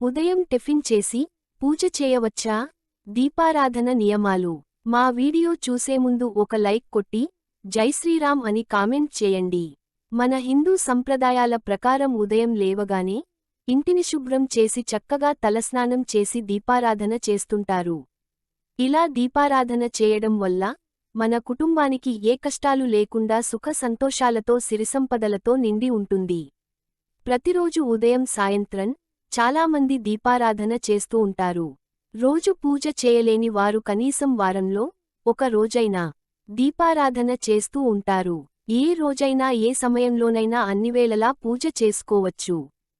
ఉదయం టిఫిన్ చేసి పూజ చేయవచ్చా? దీపారాధన నియమాలు. మా వీడియో చూసే ముందు ఒక లైక్ కొట్టి జై శ్రీరామ్ అని కామెంట్ చేయండి. మన హిందూ సంప్రదాయాల ప్రకారం ఉదయం లేవగానే ఇంటిని శుభ్రం చేసి చక్కగా తలస్నానం చేసి దీపారాధన చేస్తుంటారు. ఇలా దీపారాధన చేయడం వల్ల మన కుటుంబానికి ఏ కష్టాలు లేకుండా సుఖ సంతోషాలతో సిరిసంపదలతో నిండి ఉంటుంది. ప్రతిరోజు ఉదయం సాయంత్రం చాలామంది దీపారాధన చేస్తూ ఉంటారు. రోజు పూజ చేయలేని వారు కనీసం వారంలో ఒక రోజైనా దీపారాధన చేస్తూ ఉంటారు. ఏ రోజైనా ఏ సమయంలోనైనా అన్నివేళలా పూజ చేసుకోవచ్చు.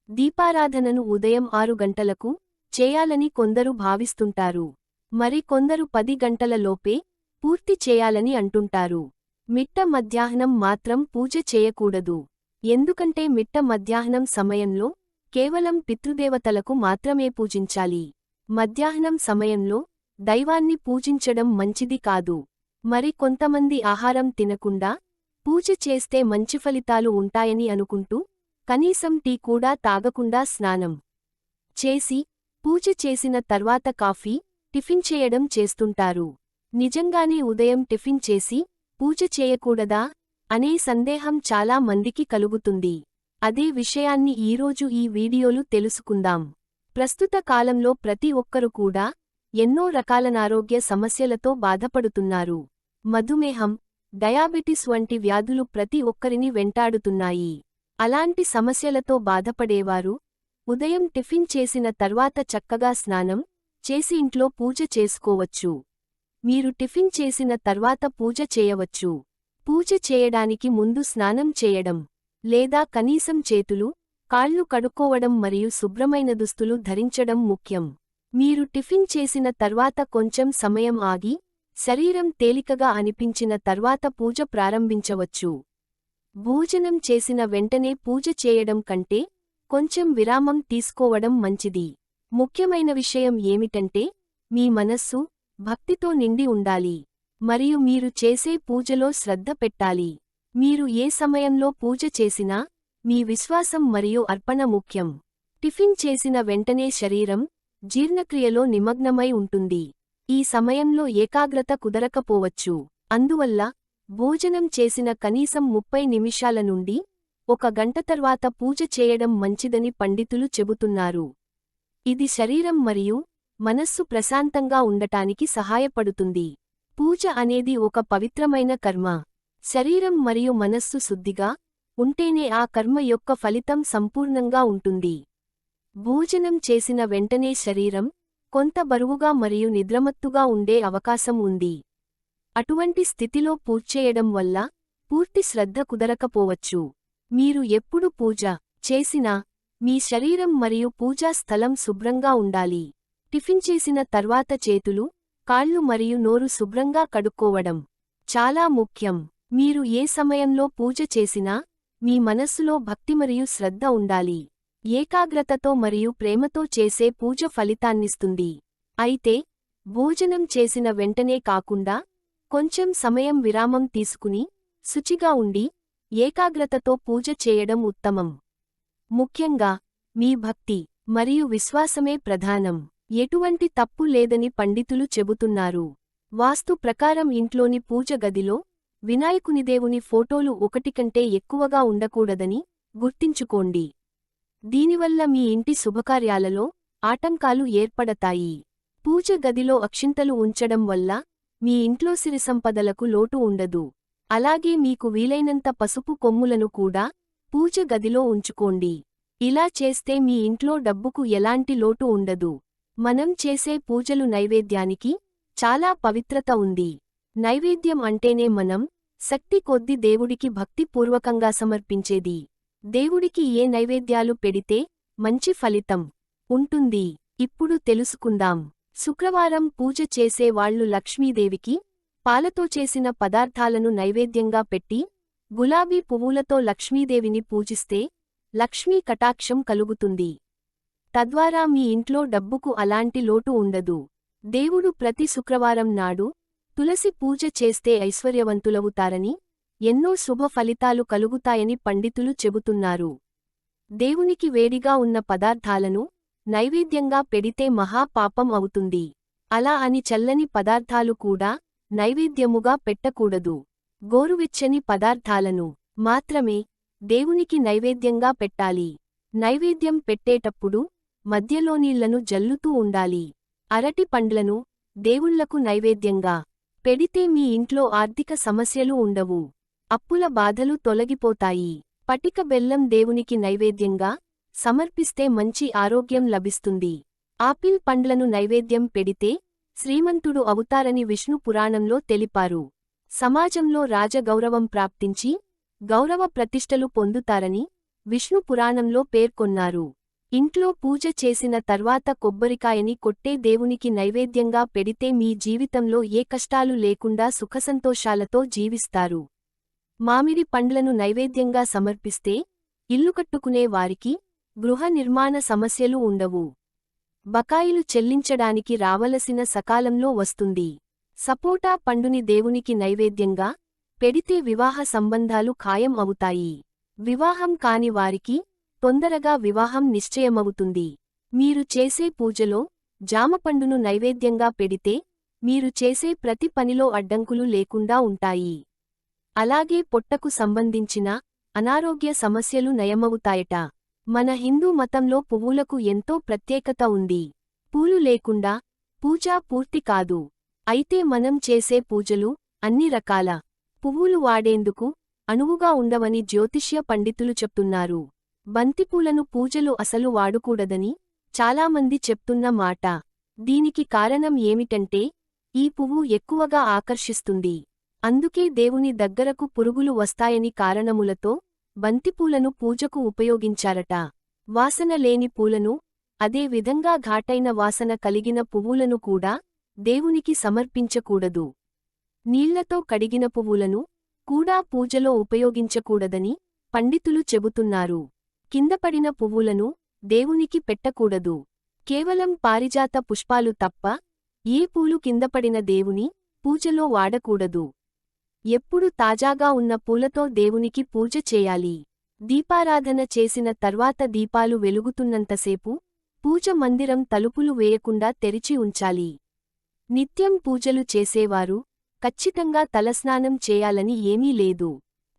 దీపారాధనను ఉదయం ఆరు గంటలకు చేయాలని కొందరు భావిస్తుంటారు. మరి కొందరు పది గంటల లోపే పూర్తి చేయాలని అంటుంటారు. మిట్ట మధ్యాహ్నం మాత్రం పూజ చేయకూడదు. ఎందుకంటే మిట్ట మధ్యాహ్నం సమయంలో కేవలం పితృదేవతలకు మాత్రమే పూజించాలి. మధ్యాహ్నం సమయంలో దైవాన్ని పూజించడం మంచిది కాదు. మరి కొంతమంది ఆహారం తినకుండా పూజ చేస్తే మంచి ఫలితాలు ఉంటాయని అనుకుంటూ కనీసం టీ కూడా తాగకుండా స్నానం చేసి పూజ చేసిన తర్వాత కాఫీ టిఫిన్ చేయడం చేస్తుంటారు. నిజంగానే ఉదయం టిఫిన్ చేసి పూజ చేయకూడదా? అనే సందేహం చాలా మందికి కలుగుతుంది. అదే విషయాన్ని ఈరోజు ఈ వీడియోలు తెలుసుకుందాం. ప్రస్తుత కాలంలో ప్రతి ఒక్కరు కూడా ఎన్నో రకాలనారోగ్య సమస్యలతో బాధపడుతున్నారు. మధుమేహం డయాబెటిస్ వంటి వ్యాధులు ప్రతి ఒక్కరిని వెంటాడుతున్నాయి. అలాంటి సమస్యలతో బాధపడేవారు ఉదయం టిఫిన్ చేసిన తర్వాత చక్కగా స్నానం చేసి ఇంట్లో పూజ చేసుకోవచ్చు. మీరు టిఫిన్ చేసిన తర్వాత పూజ చేయవచ్చు. పూజ చేయడానికి ముందు స్నానం చేయడం. లేదా కనీసం చేతులు కాళ్ళు కడుక్కోవడం మరియు శుభ్రమైన దుస్తులు ధరించడం ముఖ్యం. మీరు టిఫిన్ చేసిన తర్వాత కొంచెం సమయం ఆగి శరీరం తేలికగా అనిపించిన తర్వాత పూజ ప్రారంభించవచ్చు. భోజనం చేసిన వెంటనే పూజ చేయడం కంటే కొంచెం విరామం తీసుకోవడం మంచిది. ముఖ్యమైన విషయం ఏమిటంటే మీ మనస్సు భక్తితో నిండి ఉండాలి. మరియు మీరు చేసే పూజలో శ్రద్ధ పెట్టాలి. మీరు ఏ సమయంలో పూజ చేసినా మీ విశ్వాసం మరియు అర్పణ ముఖ్యం. టిఫిన్ చేసిన వెంటనే శరీరం జీర్ణక్రియలో నిమగ్నమై ఉంటుంది. ఈ సమయంలో ఏకాగ్రత కుదరకపోవచ్చు. అందువల్ల భోజనం చేసిన కనీసం ముప్పై నిమిషాల నుండి ఒక గంట తర్వాత పూజ చేయడం మంచిదని పండితులు చెబుతున్నారు. ఇది శరీరం మరియు మనస్సు ప్రశాంతంగా ఉండటానికి సహాయపడుతుంది. పూజ అనేది ఒక పవిత్రమైన కర్మ. శరీరం మరియు మనస్సు శుద్ధిగా ఉంటేనే ఆ కర్మ యొక్క ఫలితం సంపూర్ణంగా ఉంటుంది. భోజనం చేసిన వెంటనే శరీరం కొంత బరువుగా మరియు నిద్రమత్తుగా ఉండే అవకాశం ఉంది. అటువంటి స్థితిలో పూర్చేయడం వల్ల పూర్తి శ్రద్ధ కుదరకపోవచ్చు. మీరు ఎప్పుడు పూజ చేసినా మీ శరీరం మరియు పూజా స్థలం శుభ్రంగా ఉండాలి. టిఫిన్ చేసిన తర్వాత చేతులు కాళ్ళు మరియు నోరు శుభ్రంగా కడుక్కోవడం చాలా ముఖ్యం. మీరు ఏ సమయంలో పూజ చేసినా మీ మనస్సులో భక్తి మరియు శ్రద్ధ ఉండాలి. ఏకాగ్రతతో మరియు ప్రేమతో చేసే పూజ ఫలితాన్నిస్తుంది. అయితే భోజనం చేసిన వెంటనే కాకుండా కొంచెం సమయం విరామం తీసుకుని శుచిగా ఉండి ఏకాగ్రతతో పూజ చేయడం ఉత్తమం. ముఖ్యంగా మీ భక్తి మరియు విశ్వాసమే ప్రధానం. ఎటువంటి తప్పు లేదని పండితులు చెబుతున్నారు. వాస్తు ప్రకారం ఇంట్లోని పూజ గదిలో వినాయకునిదేవుని ఫోటోలు ఒకటి కంటే ఎక్కువగా ఉండకూడదని గుర్తించుకోండి. దీనివల్ల మీ ఇంటి శుభకార్యాలలో ఆటంకాలు ఏర్పడతాయి. పూజ గదిలో అక్షింతలు ఉంచడం వల్ల మీ ఇంట్లో సిరిసంపదలకు లోటు ఉండదు. అలాగే మీకు వీలైనంత పసుపు కొమ్ములను కూడా పూజ గదిలో ఉంచుకోండి. ఇలా చేస్తే మీ ఇంట్లో డబ్బుకు ఎలాంటి లోటు ఉండదు. మనం చేసే పూజలు నైవేద్యానికి చాలా పవిత్రత ఉంది. నైవేద్యం అంటేనే మనం శక్తి కొద్ది దేవుడికి భక్తిపూర్వకంగా సమర్పించేది. దేవుడికి ఏ నైవేద్యాలు పెడితే మంచి ఫలితం ఉంటుంది. ఇప్పుడు తెలుసుకుందాం. శుక్రవారం పూజ చేసే వాళ్ళు లక్ష్మీదేవికి పాలతో చేసిన పదార్థాలను నైవేద్యంగా పెట్టి గులాబీ పువ్వులతో లక్ష్మీదేవిని పూజిస్తే లక్ష్మీ కటాక్షం కలుగుతుంది. తద్వారా మీ ఇంట్లో డబ్బుకు అలాంటి లోటు ఉండదు. దేవుడు ప్రతి శుక్రవారం నాడు తులసి పూజ చేస్తే ఐశ్వర్యవంతులవుతారని ఎన్నో శుభ ఫలితాలు కలుగుతాయని పండితులు చెబుతున్నారు. దేవునికి వేడిగా ఉన్న పదార్థాలను నైవేద్యంగా పెడితే మహాపాపం అవుతుంది. అలా అని చల్లని పదార్థాలు కూడా నైవేద్యముగా పెట్టకూడదు. గోరువెచ్చని పదార్థాలను మాత్రమే దేవునికి నైవేద్యంగా పెట్టాలి. నైవేద్యం పెట్టేటప్పుడు మధ్యలో నీళ్ళను జల్లుతూ ఉండాలి. అరటి పండ్లను దేవుళ్ళకు నైవేద్యంగా పెడితే మీ ఇంట్లో ఆర్థిక సమస్యలు ఉండవు. అప్పుల బాధలు తొలగిపోతాయి. పటిక బెల్లం దేవునికి నైవేద్యంగా సమర్పిస్తే మంచి ఆరోగ్యం లభిస్తుంది. ఆపిల్ పండ్లను నైవేద్యం పెడితే శ్రీమంతుడు అవుతారని విష్ణు పురాణంలో తెలిపారు. సమాజంలో రాజగౌరవం ప్రాప్తించి గౌరవ ప్రతిష్టలు పొందుతారని విష్ణు పురాణంలో పేర్కొన్నారు. ఇంట్లో పూజ చేసిన తర్వాత కొబ్బరికాయని కొట్టే దేవునికి నైవేద్యంగా పెడితే మీ జీవితంలో ఏ కష్టాలు లేకుండా సుఖసంతోషాలతో జీవిస్తారు. మామిడి పండ్లను నైవేద్యంగా సమర్పిస్తే ఇల్లు కట్టుకునే వారికి గృహ నిర్మాణ సమస్యలు ఉండవు. బకాయిలు చెల్లించడానికి రావలసిన సకాలంలో వస్తుంది. సపోటా పండుని దేవునికి నైవేద్యంగా పెడితే వివాహ సంబంధాలు ఖాయం అవుతాయి. వివాహం కాని వారికి తొందరగా వివాహం నిశ్చయమవుతుంది. మీరు చేసే పూజలో జామపండును నైవేద్యంగా పెడితే మీరు చేసే ప్రతి పనిలో అడ్డంకులు లేకుండా ఉంటాయి. అలాగే పొట్టకు సంబంధించిన అనారోగ్య సమస్యలు నయమవుతాయట. మన హిందూ మతంలో పువ్వులకు ఎంతో ప్రత్యేకత ఉంది. పూలు లేకుండా పూజా పూర్తి కాదు. అయితే మనం చేసే పూజలు అన్ని రకాల. పువ్వులు వాడేందుకు అణువుగా ఉండవని జ్యోతిష్య పండితులు చెప్తున్నారు. బంతిపూలను పూజలు అసలు వాడుకూడదని చాలామంది చెప్తున్న మాట. దీనికి కారణం ఏమిటంటే ఈ పువ్వు ఎక్కువగా ఆకర్షిస్తుంది. అందుకే దేవుని దగ్గరకు పురుగులు వస్తాయని కారణములతో బంతిపూలను పూజకు ఉపయోగించారట. వాసన లేని పూలను అదే విధంగా ఘాటైన వాసన కలిగిన పువ్వులను కూడా దేవునికి సమర్పించకూడదు. నీళ్ళతో కడిగిన పువ్వులను కూడా పూజలో ఉపయోగించకూడదని పండితులు చెబుతున్నారు. కిందపడిన పువ్వులను దేవునికి పెట్టకూడదు. కేవలం పారిజాత పుష్పాలు తప్ప ఏ పూలు కిందపడిన దేవుని పూజలో వాడకూడదు. ఎప్పుడు తాజాగా ఉన్న పూలతో దేవునికి పూజ చేయాలి. దీపారాధన చేసిన తర్వాత దీపాలు వెలుగుతున్నంతసేపు పూజ మందిరం తలుపులు వేయకుండా తెరిచి ఉంచాలి. నిత్యం పూజలు చేసేవారు ఖచ్చితంగా తలస్నానం చేయాలని ఏమీ లేదు.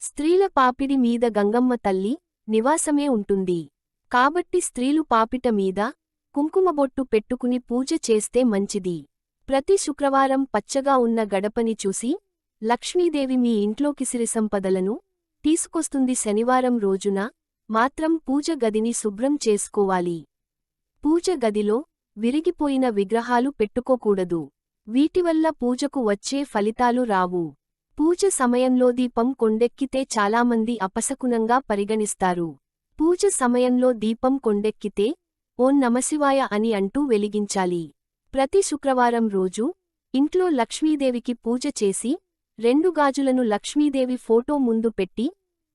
స్త్రీల పాపిడి మీద గంగమ్మ తల్లి నివాసమే ఉంటుంది. కాబట్టి స్త్రీలు పాపిట మీద కుంకుమబొట్టు పెట్టుకుని పూజ చేస్తే మంచిది. ప్రతి శుక్రవారం పచ్చగా ఉన్న గడపని చూసి లక్ష్మీదేవి మీ ఇంట్లోకి సిరిసంపదలను తీసుకొస్తుంది శనివారం రోజున మాత్రం పూజ గదిని శుభ్రం చేసుకోవాలి. పూజ గదిలో విరిగిపోయిన విగ్రహాలు పెట్టుకోకూడదు. వీటివల్ల పూజకు వచ్చే ఫలితాలు రావు. పూజ సమయంలో దీపం కొండెక్కితే చాలామంది అపశకునంగా పరిగణిస్తారు. పూజ సమయంలో దీపం కొండెక్కితే ఓం నమశివాయ అని అంటూ వెలిగించాలి. ప్రతి శుక్రవారం రోజు ఇంట్లో లక్ష్మీదేవికి పూజ చేసి రెండు గాజులను లక్ష్మీదేవి ఫోటో ముందు పెట్టి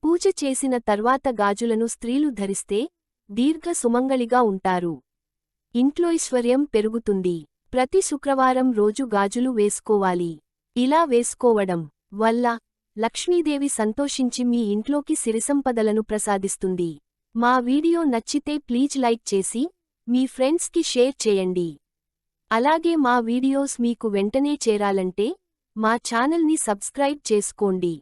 పూజ చేసిన తర్వాత గాజులను స్త్రీలు ధరిస్తే దీర్ఘ సుమంగళిగా ఉంటారు. ఇంట్లో ఐశ్వర్యం పెరుగుతుంది. ప్రతి శుక్రవారం రోజు గాజులు వేసుకోవాలి. ఇలా వేసుకోవడం వల్ల లక్ష్మీదేవి సంతోషించి మీ ఇంట్లోకి సిరిసంపదలను ప్రసాదిస్తుంది. మా వీడియో నచ్చితే ప్లీజ్ లైక్ చేసి మీ ఫ్రెండ్స్కి షేర్ చేయండి. అలాగే మా వీడియోస్ మీకు వెంటనే చేరాలంటే మా ఛానల్ని సబ్స్క్రైబ్ చేసుకోండి.